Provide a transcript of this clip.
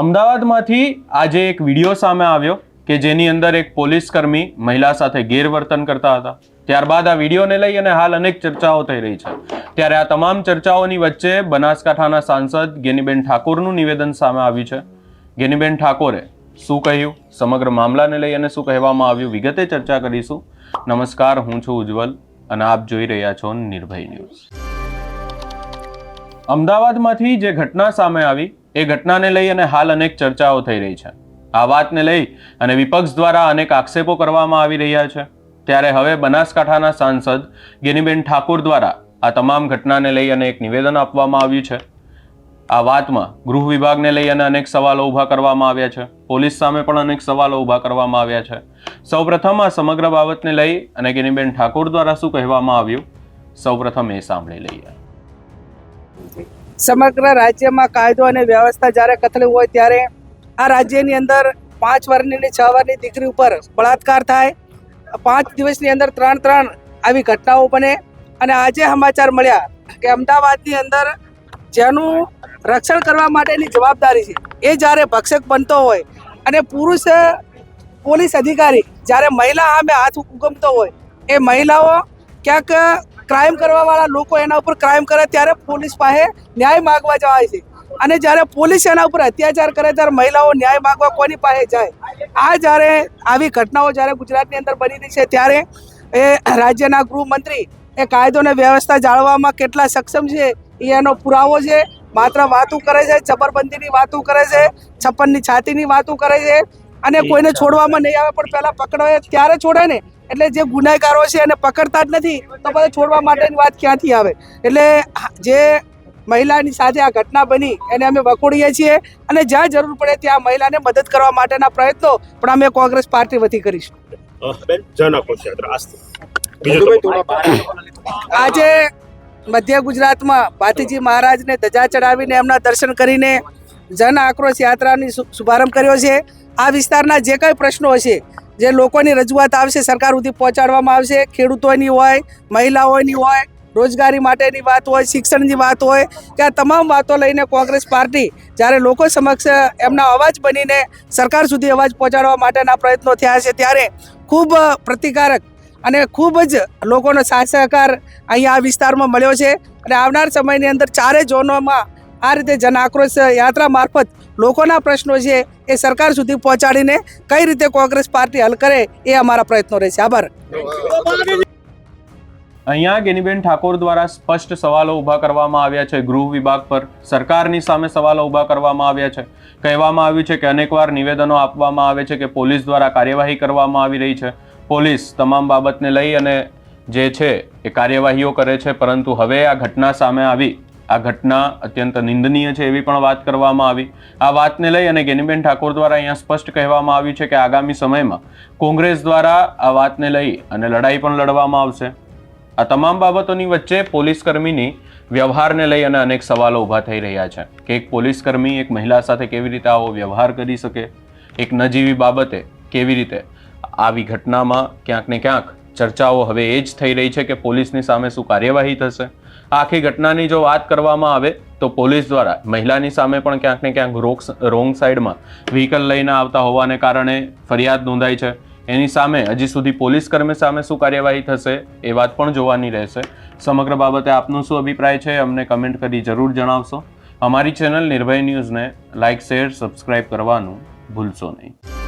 અમદાવાદમાંથી આજે એક વીડિયો સામે આવ્યો કે જેની અંદર એક પોલીસ કર્મી મહિલા સાથે ગેરવર્તન કરતા હતા. ત્યારબાદ આ વિડીયોને લઈ અને હાલ અનેક ચર્ચાઓ થઈ રહી છે. ત્યારે આ તમામ ચર્ચાઓની વચ્ચે બનાસકાંઠાના સાંસદ ગેનીબેન ઠાકોરનું નિવેદન સામે આવ્યું છે. ગેનીબેન ઠાકોરે શું કહ્યું? સમગ્ર મામલાને લઈ અને શું કહેવામાં આવ્યું? વિગતે ચર્ચા કરીશું. નમસ્કાર, હું છું ઉજ્જવલ અને આપ જોઈ રહ્યા છો નિર્ભય ન્યૂઝ. અમદાવાદમાંથી જે ઘટના સામે આવી એ ઘટનાને લઈ અને હાલ અનેક ચર્ચાઓ થઈ રહી છે. આ વાતને લઈ અને વિપક્ષ દ્વારા અનેક આક્ષેપો કરવામાં આવી રહ્યા છે. ત્યારે હવે બનાસકાંઠાના સાંસદ ગેનીબેન ઠાકુર દ્વારા આ તમામ ઘટનાને લઈ અને એક નિવેદન આપવામાં આવ્યું છે. આ વાતમાં ગૃહ વિભાગને લઈ અને અનેક સવાલો ઊભા કરવામાં આવ્યા છે. પોલીસ સામે પણ અનેક સવાલો ઊભા કરવામાં આવ્યા છે. સૌપ્રથમ આ સમગ્ર બાબતને લઈ અને ગેનીબેન ઠાકોર દ્વારા શું કહેવામાં આવ્યું? સૌપ્રથમ એ સાંભળી લઈએ. સમગ્ર રાજ્યમાં કાયદો અને વ્યવસ્થા જ્યારે કથળી હોય ત્યારે આ રાજ્યની અંદર પાંચ વર્ષની અને છ વર્ષની દીકરી ઉપર બળાત્કાર થાય. પાંચ દિવસની અંદર ત્રણ ત્રણ આવી ઘટનાઓ બને અને આજે સમાચાર મળ્યા કે અમદાવાદની અંદર જેનું રક્ષણ કરવા માટેની જવાબદારી છે. એ જ્યારે ભક્ષક બનતો હોય અને પુરુષ પોલીસ અધિકારી જ્યારે મહિલા સામે હાથ ઉગમતો હોય, એ મહિલાઓ ક્યાંક ક્રાઇમ કરવાવાળા લોકો એના ઉપર ક્રાઇમ કરે ત્યારે પોલીસ પાસે ન્યાય માગવા જવાય છે. અને જ્યારે પોલીસ એના ઉપર અત્યાચાર કરે ત્યારે મહિલાઓ ન્યાય માગવા કોની પાસે જાય? આ જ્યારે આવી ઘટનાઓ જ્યારે ગુજરાતની અંદર બની રહી છે ત્યારે એ રાજ્યના ગૃહમંત્રી એ કાયદો અને વ્યવસ્થા જાળવવામાં કેટલા સક્ષમ છે એ એનો પુરાવો છે. માત્ર વાતો કરે છે જબરબંધીની વાતો કરે છે છપ્પનની છાતીની વાતો કરે છે. અને કોઈને છોડવામાં નહીં આવે પણ પહેલાં પકડાય ત્યારે છોડે ને. એટલે જે ગુનેગારો છે એને પકડતા જ નથી તો પછી છોડવા માટેની વાત ક્યાંથી આવે? એટલે જે મહિલાની સાથે આ ઘટના બની એને અમે વખોડીએ છીએ અને જ્યાં જરૂર પડે ત્યાં મહિલાને મદદ કરવા માટેના પ્રયત્નો પણ અમે કોંગ્રેસ પાર્ટી વતી કરીશું. આજે મધ્ય ગુજરાતમાં ભાતીજી મહારાજને ધજા ચડાવીને એમના દર્શન કરીને જન આક્રોશ યાત્રાની શુભારંભ કર્યો છે. આ વિસ્તારના જે કંઈ પ્રશ્નો હશે જે લોકોની રજૂઆત આવશે સરકાર સુધી પહોંચાડવામાં આવશે, ખેડૂતોની હોય, મહિલાઓની હોય, રોજગારી માટેની વાત હોય, શિક્ષણની વાત હોય, કે આ તમામ વાતો લઈને કોંગ્રેસ પાર્ટી જ્યારે લોકો સમક્ષ એમના અવાજ બનીને સરકાર સુધી અવાજ પહોંચાડવા માટેના પ્રયત્નો થયા છે, ત્યારે ખૂબ પ્રતિકારક અને ખૂબ જ લોકોનો સાથ સહકાર અહીંયા આ વિસ્તારમાં મળ્યો છે અને આવનાર સમયની અંદર ચારે ઝોનોમાં આ રીતે જન આક્રોશ યાત્રા મારફત લોકોના પ્રશ્નો છે એ સરકાર સુધી પહોંચાડીને કઈ રીતે કોંગ્રેસ પાર્ટી હલ કરે એ અમારા પ્રયત્નો રહેશે. આભાર. અહીંયા ગેનીબેન ઠાકોર દ્વારા સ્પષ્ટ સવાલો ઊભા કરવામાં આવ્યા છે. ગૃહ વિભાગ પર સરકારની સામે સવાલો ઊભા કરવામાં આવ્યા છે. કહેવામાં આવ્યું છે કે અનેકવાર નિવેદનો આપવામાં આવે છે કે પોલીસ દ્વારા કાર્યવાહી કરવામાં આવી રહી છે. પોલીસ તમામ બાબતને લઈ અને જે છે એ કાર્યવાહીઓ કરે છે, પરંતુ હવે આ ઘટના સામે આવી. આ ઘટના અત્યંત નિંદનીય છે એવી પણ વાત કરવામાં આવી. આ વાતને લઈ અને ગેનીબેન ઠાકોર દ્વારા અહીંયા સ્પષ્ટ કહેવામાં આવ્યું છે કે આગામી સમયમાં કોંગ્રેસ દ્વારા આ વાતને લઈ અને લડાઈ પણ લડવામાં આવશે. આ તમામ બાબતોની વચ્ચે પોલીસ કર્મીની વ્યવહારને લઈ અને અનેક સવાલો ઊભા થઈ રહ્યા છે કે એક પોલીસ કર્મી એક મહિલા સાથે કેવી રીતે આવો વ્યવહાર કરી શકે, એક નજીવી બાબતે કેવી રીતે આવી ઘટનામાં ક્યાંક ને ક્યાંક ચર્ચાઓ હવે એ જ થઈ રહી છે કે પોલીસની સામે શું કાર્યવાહી થશે. આખી ઘટનાની જો વાત કરવામાં આવે તો પોલીસ દ્વારા મહિલાની સામે પણ ક્યાંક ને ક્યાંક રોક રોંગ સાઈડમાં વ્હીકલ લઈને આવતા હોવાને કારણે ફરિયાદ નોંધાઈ છે. એની સામે હજી સુધી પોલીસ કર્મી સામે શું કાર્યવાહી થશે એ વાત પણ જોવાની રહેશે. સમગ્ર બાબતે આપનો શું અભિપ્રાય છે અમને કમેન્ટ કરી જરૂર જણાવશો. અમારી ચેનલ નિર્ભય ન્યૂઝને લાઇક શેર, સબસ્ક્રાઇબ કરવાનું ભૂલશો નહીં.